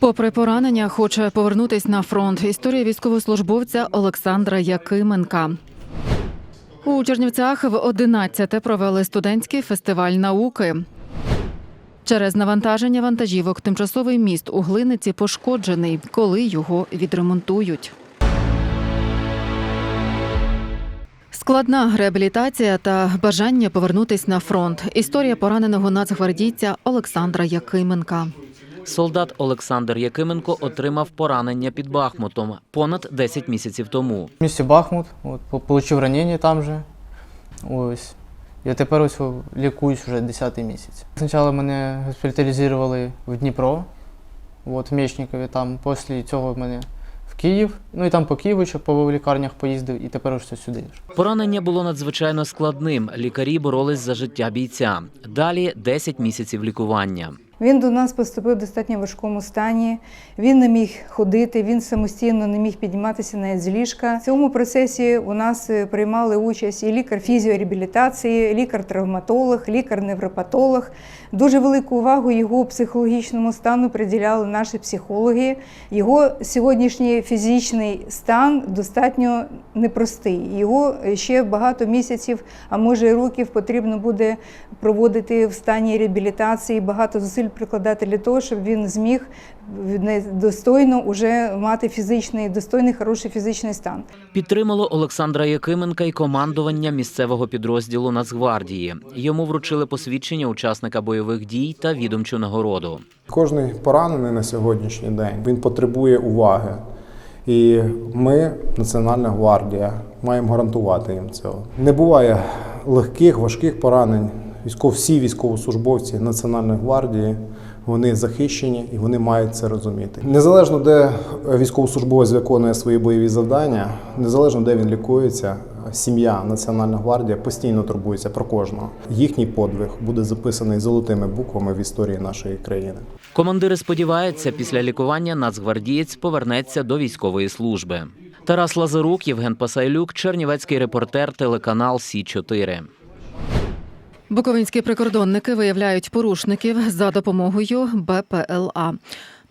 Попри поранення, хоче повернутись на фронт. Історія військовослужбовця Олександра Якименка. У Чернівцях в 11-те провели студентський фестиваль науки. Через навантаження вантажівок тимчасовий міст у Глиниці пошкоджений, коли його відремонтують. Складна реабілітація та бажання повернутись на фронт. Історія пораненого нацгвардійця Олександра Якименка. Солдат Олександр Якименко отримав поранення під Бахмутом понад 10 місяців тому. В місті Бахмут, от, получив ранення там же. Ось. І тепер ось лікуюсь вже 10 місяць. Спочатку мене госпіталізували в Дніпро, от, в Мечникові, там після цього мене в Київ. Ну і там по Києву ще по лікарнях поїздив, і тепер ось сюди. Поранення було надзвичайно складним. Лікарі боролись за життя бійця. Далі 10 місяців лікування. Він до нас поступив в достатньо важкому стані. Він не міг ходити, він самостійно не міг підніматися навіть з ліжка. В цьому процесі у нас е, приймали участь і лікар фізіореабілітації, лікар-травматолог, лікар-невропатолог. Дуже велику увагу його психологічному стану приділяли наші психологи. Його сьогоднішній фізичний стан достатньо непростий. Його ще багато місяців, а може і років потрібно буде проводити в стані реабілітації, багато зусиль прикладати для того, щоб він зміг достойно уже мати фізичний, достойний, хороший фізичний стан. Підтримало Олександра Якименка і командування місцевого підрозділу Нацгвардії. Йому вручили посвідчення учасника бойових дій та відомчу нагороду. Кожний поранений на сьогоднішній день він потребує уваги. І ми, Національна гвардія, маємо гарантувати їм цього. Не буває легких, важких поранень. Військов, всі військовослужбовці Національної гвардії вони захищені і вони мають це розуміти. Незалежно де військовослужбовець виконує свої бойові завдання, незалежно де він лікується, сім'я Національна гвардія постійно турбується про кожного. Їхній подвиг буде записаний золотими буквами в історії нашої країни. Командири сподіваються, після лікування нацгвардієць повернеться до військової служби. Тарас Лазарук, Євген Пасайлюк, Чернівецький репортер, телеканал Сі 4 Буковинські прикордонники виявляють порушників за допомогою БПЛА.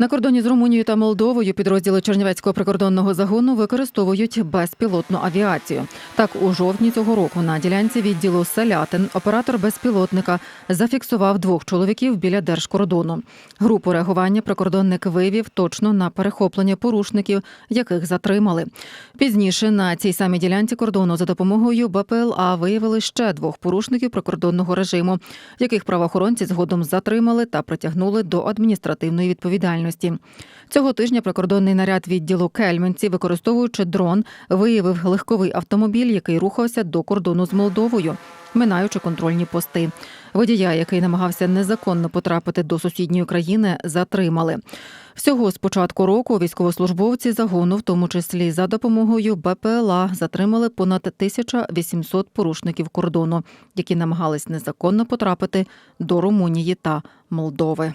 На кордоні з Румунією та Молдовою підрозділи Чернівецького прикордонного загону використовують безпілотну авіацію. Так, у жовтні цього року на ділянці відділу Селятин оператор безпілотника зафіксував двох чоловіків біля держкордону. Групу реагування прикордонник вивів точно на перехоплення порушників, яких затримали. Пізніше на цій самій ділянці кордону за допомогою БПЛА виявили ще двох порушників прикордонного режиму, яких правоохоронці згодом затримали та притягнули до адміністративної відповідальності. Цього тижня прикордонний наряд відділу Кельменці, використовуючи дрон, виявив легковий автомобіль, який рухався до кордону з Молдовою, минаючи контрольні пости. Водія, який намагався незаконно потрапити до сусідньої країни, затримали. Всього з початку року військовослужбовці загону, в тому числі за допомогою БПЛА, затримали понад 1800 порушників кордону, які намагались незаконно потрапити до Румунії та Молдови.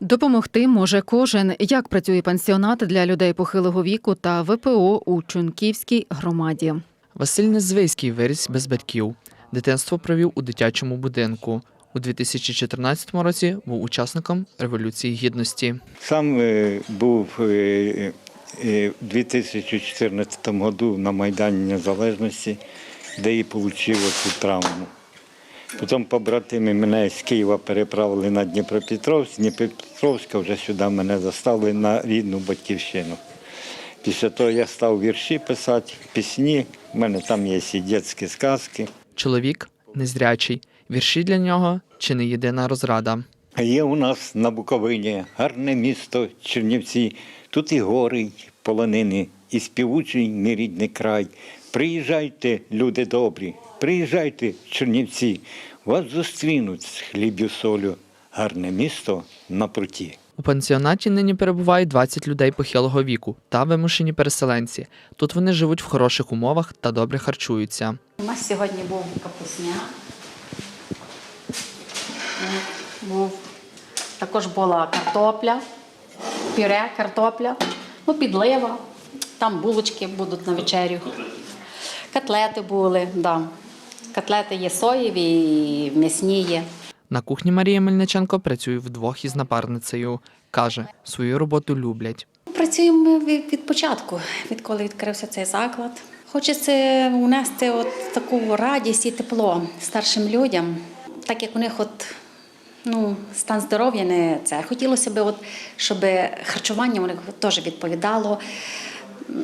Допомогти може кожен. Як працює пансіонат для людей похилого віку та ВПО у Чунківській громаді. Василь Незвийський виріс без батьків. Дитинство провів у дитячому будинку. У 2014 році був учасником Революції Гідності. Сам е, був у 2014 году на Майдані Незалежності, де і отримав цю травму. Потім побратими мене з Києва переправили на Дніпропетровськ, з Дніпропетровська вже сюди мене заставили на рідну батьківщину. Після того я став вірші писати, пісні, у мене там є і дитячі сказки. Чоловік незрячий. Вірші для нього чи не єдина розрада. Є у нас на Буковині гарне місто Чернівці. Тут і гори, і полонини, і співучий мій рідний край. Приїжджайте, люди добрі, приїжджайте, Чернівці. Вас зустрінуть з хліб'ю солю. Гарне місто на пруті. У пансіонаті нині перебувають 20 людей похилого віку та вимушені переселенці. Тут вони живуть в хороших умовах та добре харчуються. У нас сьогодні був капусняк. Був. Також була картопля, пюре, картопля, ну, підлива. Там булочки будуть на вечерю. Котлети були, да. Котлети є соєві і м'ясні є. На кухні Марія Мельниченко працює вдвох із напарницею. Каже, свою роботу люблять. Працюємо від, від початку, відколи відкрився цей заклад. Хочеться унести от таку радість і тепло старшим людям, так як у них от, ну, стан здоров'я не це. Хотілося б, от, щоб харчування у них теж відповідало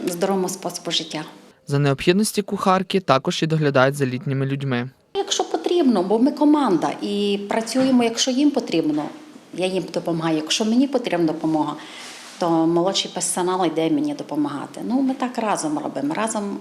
здоровому способу життя. За необхідності кухарки також і доглядають за літніми людьми. Якщо потрібно, бо ми команда і працюємо, якщо їм потрібно, я їм допомагаю. Якщо мені потрібна допомога, то молодший персонал йде мені допомагати. Ну, ми так разом робимо. Разом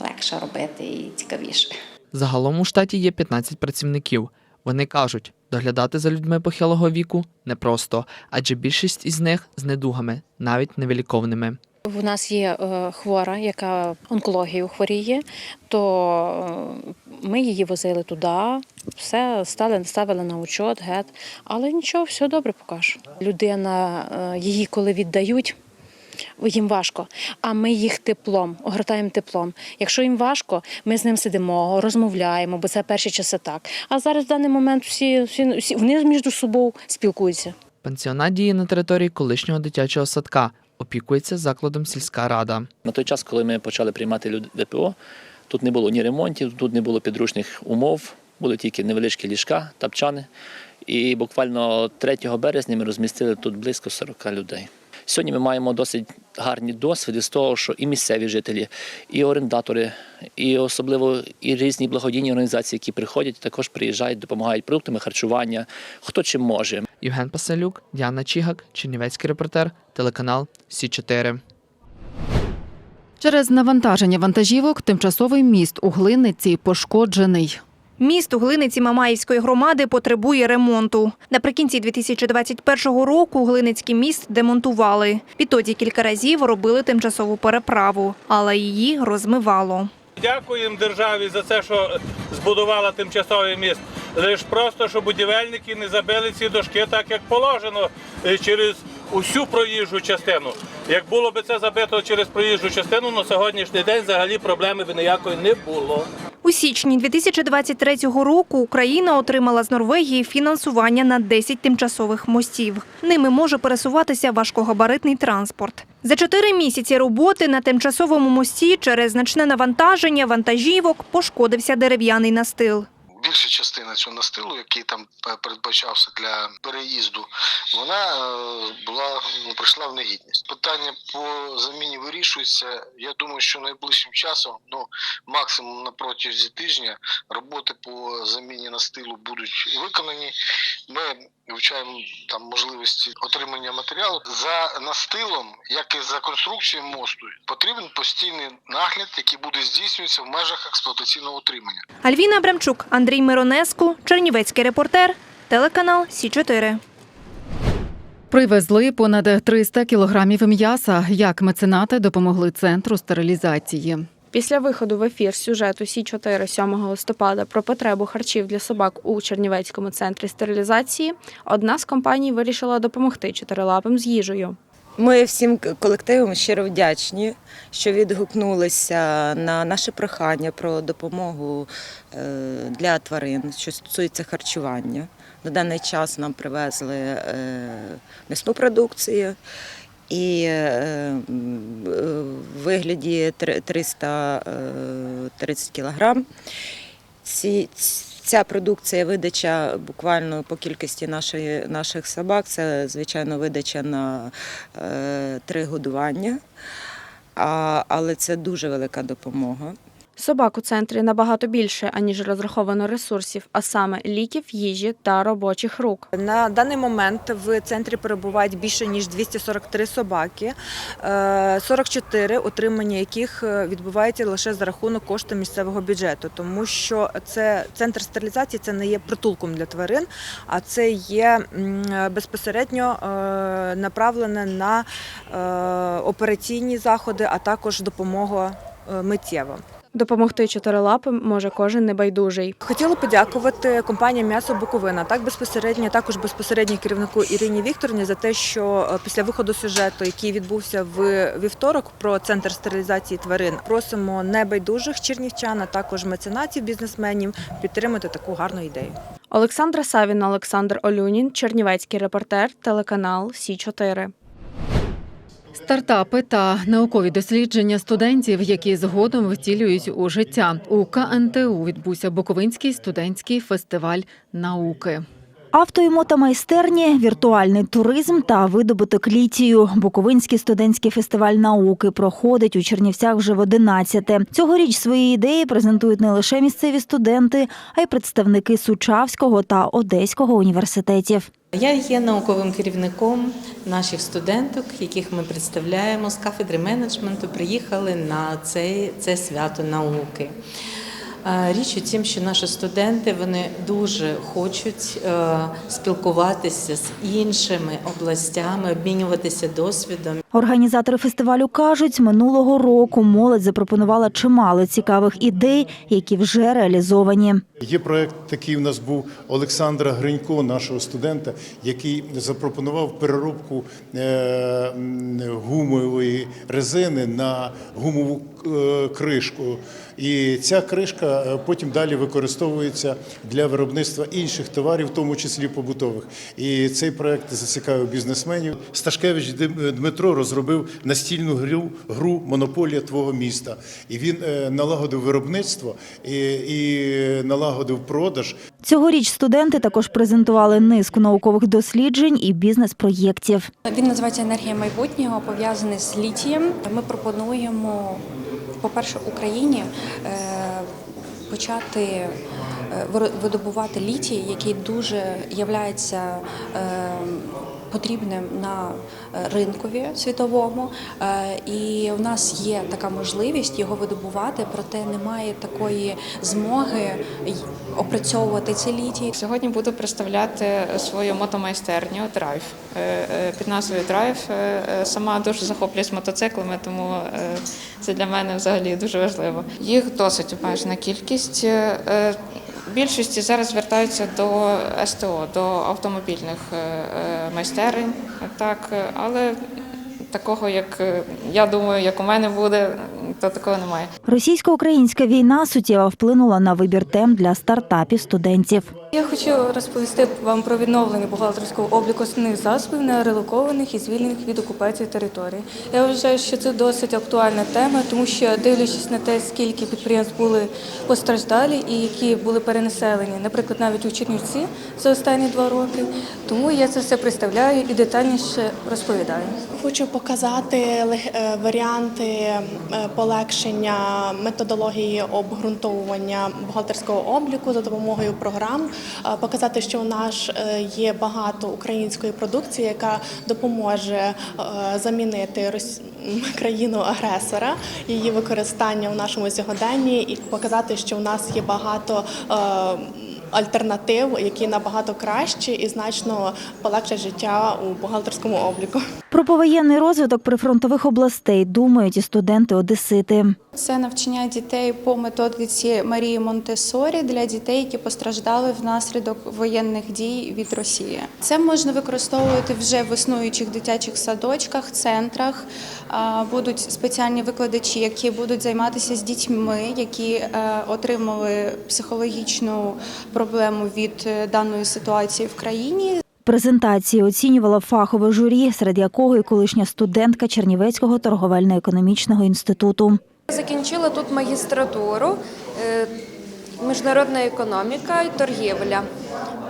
легше робити і цікавіше. Загалом у штаті є 15 працівників. Вони кажуть, доглядати за людьми похилого віку непросто, адже більшість із них з недугами, навіть невиліковними. У нас є е, хвора, яка онкологією хворіє, то е, ми її возили туди, все стали, ставили на учет, гет. Але нічого, все добре поки що. Людина, е, її коли віддають, їм важко, а ми їх теплом, огортаємо теплом. Якщо їм важко, ми з ним сидимо, розмовляємо, бо це перші часи так. А зараз в даний момент всі, всі, всі вони між собою спілкуються. Пансіонат діє на території колишнього дитячого садка. Опікується закладом сільська рада. На той час, коли ми почали приймати ВПО, тут не було ні ремонтів, тут не було підручних умов, були тільки невеличкі ліжка, тапчани. І буквально 3 березня ми розмістили тут близько 40 людей. Сьогодні ми маємо досить гарні досвіди з того, що і місцеві жителі, і орендатори, і особливо і різні благодійні організації, які приходять, також приїжджають, допомагають продуктами харчування, хто чим може. Євген Паселюк, Діана Чігак, Чернівецький репортер, телеканал Сі 4 Через навантаження вантажівок тимчасовий міст у Глиниці пошкоджений. Міст у Глиниці Мамаївської громади потребує ремонту. Наприкінці 2021 року Глиницький міст демонтували. Відтоді кілька разів робили тимчасову переправу, але її розмивало. Дякуємо державі за це, що збудувала тимчасовий міст. Лиш просто, що будівельники не забили ці дошки так, як положено, е, через усю проїжджу частину. Як було б це забито через проїжджу частину, на сьогоднішній день взагалі проблеми б ніякої не було. У січні 2023 року Україна отримала з Норвегії фінансування на 10 тимчасових мостів. Ними може пересуватися важкогабаритний транспорт. За чотири місяці роботи на тимчасовому мості через значне навантаження вантажівок пошкодився дерев'яний настил. Більша частина цього настилу, який там передбачався для переїзду, вона е, була ну, прийшла в негідність. Питання по заміні вирішується. Я думаю, що найближчим часом, ну максимум на протязі тижня, роботи по заміні настилу будуть виконані. Ми вивчаємо там можливості отримання матеріалу за настилом, як і за конструкцією мосту, потрібен постійний нагляд, який буде здійснюватися в межах експлуатаційного утримання. Альвіна Абрамчук, Андрій Миронеску, Чернівецький репортер, телеканал Сі 4 Привезли понад 300 кілограмів м'яса. Як меценати допомогли центру стерилізації. Після виходу в ефір сюжету Сі 4 7 листопада про потребу харчів для собак у Чернівецькому центрі стерилізації, одна з компаній вирішила допомогти чотирилапим з їжею. Ми всім колективам щиро вдячні, що відгукнулися на наше прохання про допомогу е, для тварин, що стосується харчування. На даний час нам привезли е, м'ясну продукцію і е, е, в вигляді три- 330 кілограм. Ці, ця продукція видача буквально по кількості нашої, наших собак. Це, звичайно, видача на е, три годування, а, але це дуже велика допомога. Собак у центрі набагато більше, аніж розраховано ресурсів, а саме ліків, їжі та робочих рук. На даний момент в центрі перебувають більше ніж 243 собаки, е, 44 утримання яких е, відбувається лише за рахунок коштів місцевого бюджету, тому що це центр стерилізації це не є притулком для тварин, а це є безпосередньо е, направлене на е, операційні заходи, а також допомога е, миттєва. Допомогти чотирилапим може кожен небайдужий. Хотіла подякувати компанії М'ясо Буковина, так безпосередньо, також безпосередньо керівнику Ірині Вікторівні за те, що е, після виходу сюжету, який відбувся в вівторок про центр стерилізації тварин, просимо небайдужих чернівчан, а також меценатів, бізнесменів підтримати таку гарну ідею. Олександра Савіна, Олександр Олюнін, Чернівецький репортер, телеканал Сі 4 Стартапи та наукові дослідження студентів, які згодом втілюють у життя. У КНТУ відбувся Буковинський студентський фестиваль науки. Авто і мотомайстерні, віртуальний туризм та видобуток літію. Буковинський студентський фестиваль науки проходить у Чернівцях вже в 11-те. Цьогоріч свої ідеї презентують не лише місцеві студенти, а й представники Сучавського та Одеського університетів. Я є науковим керівником наших студенток, яких ми представляємо з кафедри менеджменту. Приїхали на це, це свято науки. Річ у тім, що наші студенти вони дуже хочуть е, спілкуватися з іншими областями, обмінюватися досвідом. Організатори фестивалю кажуть, минулого року молодь запропонувала чимало цікавих ідей, які вже реалізовані. Є проект такий у нас був Олександра Гринько, нашого студента, який запропонував переробку е, гумової резини на гумову е, кришку. І ця кришка е, потім далі використовується для виробництва інших товарів, в тому числі побутових. І цей проект зацікавив бізнесменів. Сташкевич Дим- Дмитро розробив настільну гру, гру Монополія твого міста. І він е, налагодив виробництво і, і налагодив продаж. Цьогоріч студенти також презентували низку наукових досліджень і бізнес-проєктів. Він називається енергія майбутнього, пов'язаний з літієм. Ми пропонуємо, по-перше, Україні е, почати е, видобувати літій, який дуже являється е, потрібним на е, ринкові світовому. Е, І в нас є така можливість його видобувати, проте немає такої змоги опрацьовувати цей літій. Сьогодні буду представляти свою мотомайстерню драйв е, під назвою Драйв. Сама дуже захоплююсь мотоциклами, тому це для мене взагалі дуже важливо. Їх досить обмежена кількість. Більшості зараз звертаються до СТО, до автомобільних е, е, майстерень, так, але такого, як е, я думаю, як у мене буде, то такого немає. Російсько-українська війна суттєво вплинула на вибір тем для стартапів студентів. Я хочу розповісти вам про відновлення бухгалтерського обліку основних засобів на релокованих і звільнених від окупації територій. Я вважаю, що це досить актуальна тема, тому що дивлячись на те, скільки підприємств були постраждалі і які були перенаселені, наприклад, навіть у Чернівці за останні два роки. Тому я це все представляю і детальніше розповідаю. Хочу показати е, варіанти е, полегшення методології обґрунтовування бухгалтерського обліку за допомогою програм, е, показати, що у нас е, є багато української продукції, яка допоможе е, замінити країну агресора, її використання у нашому сьогоденні, і показати, що у нас є багато. Альтернатив, які набагато кращі і значно полегшать життя у бухгалтерському обліку. Про повоєнний розвиток прифронтових областей думають і студенти Одесити. Це навчання дітей по методиці Марії Монтесорі для дітей, які постраждали внаслідок воєнних дій від Росії. Це можна використовувати вже в існуючих дитячих садочках, центрах. Будуть спеціальні викладачі, які будуть займатися з дітьми, які е, отримали психологічну проблему від е, даної ситуації в країні. Презентації оцінювала фахове журі, серед якого і колишня студентка Чернівецького торговельно-економічного інституту. Закінчила тут магістратуру, е, міжнародна економіка і торгівля.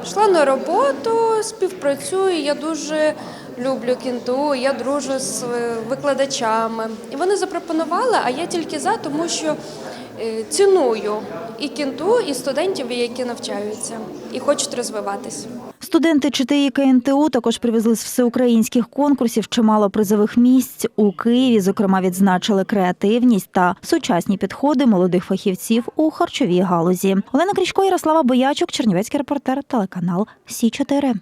Пішла на роботу, співпрацюю. Я дуже люблю кінту, я дружу з викладачами. І вони запропонували, а я тільки за, тому що ціную і кінту, і студентів, які навчаються і хочуть розвиватись. Студенти ЧТІ КНТУ також привезли з всеукраїнських конкурсів чимало призових місць. У Києві, зокрема, відзначили креативність та сучасні підходи молодих фахівців у харчовій галузі. Олена Крічко, Ярослава Боячук, Чернівецький репортер, телеканал Сі 4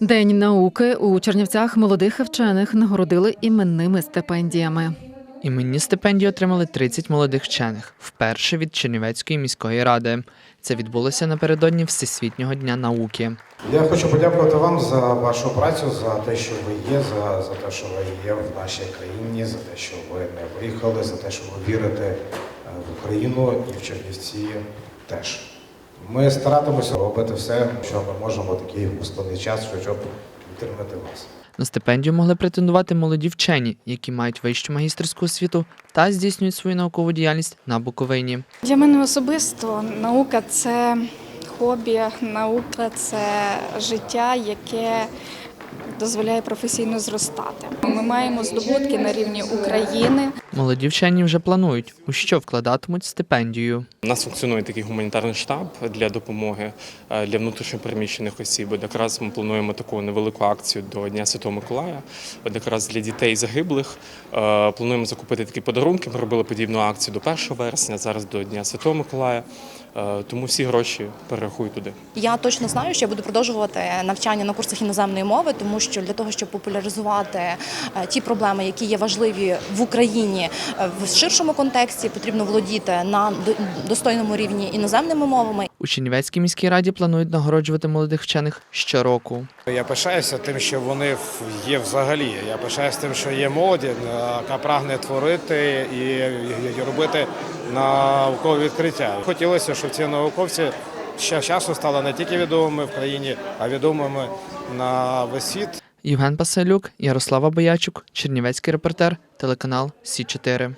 День науки у Чернівцях молодих вчених нагородили іменними стипендіями. Іменні стипендії отримали 30 молодих вчених, вперше від Чернівецької міської ради. Це відбулося напередодні Всесвітнього дня науки. Я хочу подякувати вам за вашу працю, за те, що ви є, за, за те, що ви є в нашій країні, за те, що ви не виїхали, за те, що ви вірите е, в Україну і в Чернівці теж. Ми старатимося робити все, що ми можемо в такий складний час, щоб підтримати вас. На стипендію могли претендувати молоді вчені, які мають вищу магістерську освіту та здійснюють свою наукову діяльність на Буковині. Для мене особисто наука це хобі, наука це життя, яке дозволяє професійно зростати. Ми маємо здобутки на рівні України. Молоді вчені вже планують, у що вкладатимуть стипендію. У нас функціонує такий гуманітарний штаб для допомоги е, для внутрішньопереміщених осіб. От якраз ми плануємо таку невелику акцію до Дня Святого Миколая. От якраз для дітей загиблих е, плануємо закупити такі подарунки. Ми робили подібну акцію до 1 вересня, зараз до Дня Святого Миколая. Е, Тому всі гроші перерахую туди. Я точно знаю, що я буду продовжувати навчання на курсах іноземної мови, тому що для того, щоб популяризувати е, ті проблеми, які є важливі в Україні е, в ширшому контексті, потрібно володіти на достойному рівні іноземними мовами. У Чернівецькій міській раді планують нагороджувати молодих вчених щороку. Я пишаюся тим, що вони є взагалі. Я пишаюся тим, що є молоді, яка прагне творити і робити наукові відкриття. Хотілося, щоб ці науковці ще часу стали не тільки відомими в країні, а відомими на весь світ. Євген Паселюк, Ярослава Боячук, Чернівецький репортер, телеканал Сі 4